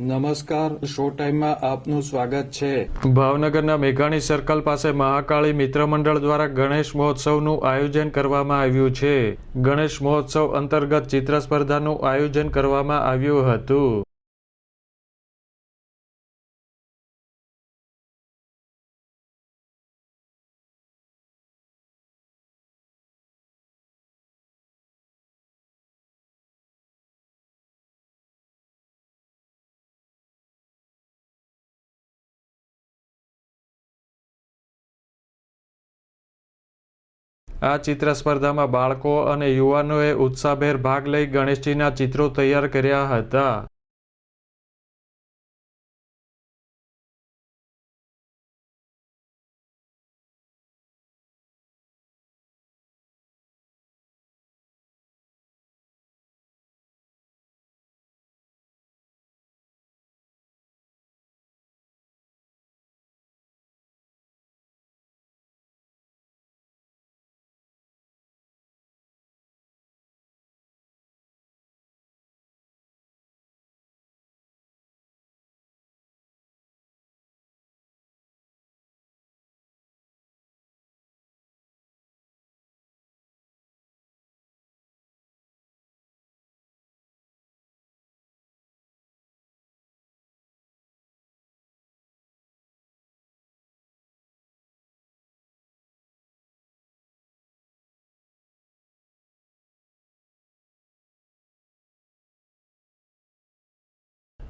નમસ્કાર, શો ટાઈમમાં આપનું સ્વાગત છે. ભાવનગરના મેઘાણી સર્કલ પાસે મહાકાળી મિત્ર મંડળ દ્વારા ગણેશ મહોત્સવનું આયોજન કરવામાં આવ્યું છે. ગણેશ મહોત્સવ અંતર્ગત ચિત્ર સ્પર્ધાનું આયોજન કરવામાં આવ્યું હતું. આ ચિત્ર સ્પર્ધામાં બાળકો અને યુવાનોએ ઉત્સાહભેર ભાગ લઈ ગણેશજીના ચિત્રો તૈયાર કર્યા હતા.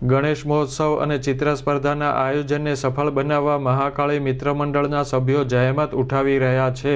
ગણેશ મહોત્સવ અને ચિત્ર સ્પર્ધાના આયોજનને સફળ બનાવવા મહાકાળી મિત્ર મંડળના સભ્યો જહેમત ઉઠાવી રહ્યા છે.